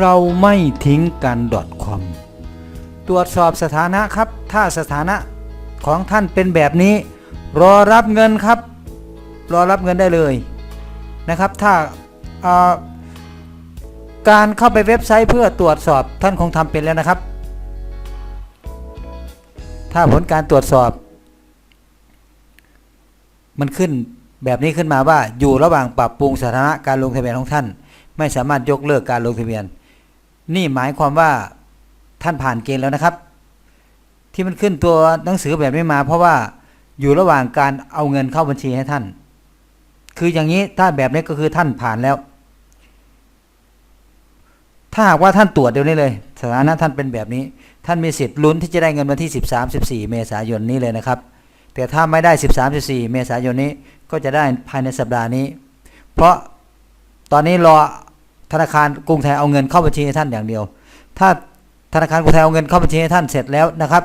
เราไม่ทิ้งกัน .com ตรวจสอบสถานะครับ ถ้าสถานะของท่านเป็นแบบนี้ รอรับเงินครับ รอรับเงินได้เลยนะครับ ถ้าการเข้าไปเว็บไซต์เพื่อตรวจสอบท่านคงทำเป็นแล้วนะครับ ถ้าผลการตรวจสอบ มันขึ้นแบบนี้ขึ้นมาว่าอยู่ระหว่างปรับปรุงสถานะการลงทะเบียนของท่าน ไม่สามารถยกเลิกการลงทะเบียน นี่หมายความว่าท่านผ่านเกณฑ์แล้วนะครับ ที่มันขึ้นตัวหนังสือแบบนี้มา เพราะว่าอยู่ระหว่างการเอาเงินเข้าบัญชีให้ท่าน คืออย่างนี้ถ้าแบบนี้ก็คือท่านผ่านแล้ว ถ้าหากว่าท่านตรวจเดี๋ยวนี้เลย สถานะท่านเป็นแบบนี้ ท่านมีสิทธิ์ลุ้นที่จะได้เงินวันที่ 13 14 เมษายนนี้เลยนะครับ แต่ถ้าไม่ได้ 13 14 เมษายนนี้ก็จะได้ภายในสัปดาห์นี้ เพราะตอนนี้รอ ธนาคารกรุงไทยเอาเงินเข้าบัญชีให้ท่านอย่างเดียว ถ้าธนาคารกรุงไทยเอาเงินเข้าบัญชีให้ท่านเสร็จแล้วนะครับ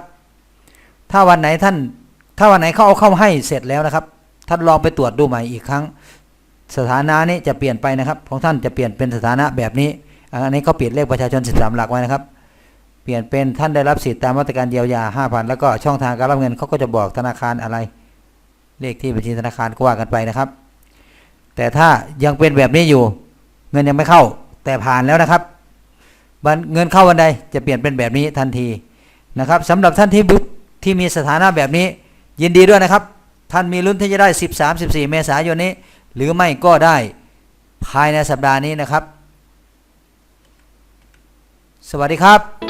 ถ้าวันไหนท่าน ถ้าวันไหนเขาเอาเข้าให้เสร็จแล้วนะครับ ท่านลองไปตรวจดูใหม่อีกครั้ง สถานะนี้จะเปลี่ยนไปนะครับ ของท่านจะเปลี่ยนเป็นสถานะแบบนี้ อันนี้เขาเปลี่ยนเลขประชาชน 13 หลักไว้นะครับ เปลี่ยนเป็นท่านได้รับสิทธิ์ตามมาตรการเยียวยา 5,000 แล้วก็ช่องทางการรับเงินเขาก็จะบอกธนาคารอะไร เลขที่บัญชีธนาคารก็ว่ากันไปนะครับ แต่ถ้ายังเป็นแบบนี้อยู่ เงินยังไม่เข้า แต่ผ่านแล้วนะครับเงินเข้าวันใดจะเปลี่ยนเป็นแบบนี้ทันทีนะครับสำหรับท่านที่บุที่มีสถานะแบบนี้ ยินดีด้วยนะครับ ท่านมีลุ้นที่จะได้ 13 14 เมษายนนี้ หรือไม่ก็ได้ภายในสัปดาห์นี้นะครับ สวัสดีครับ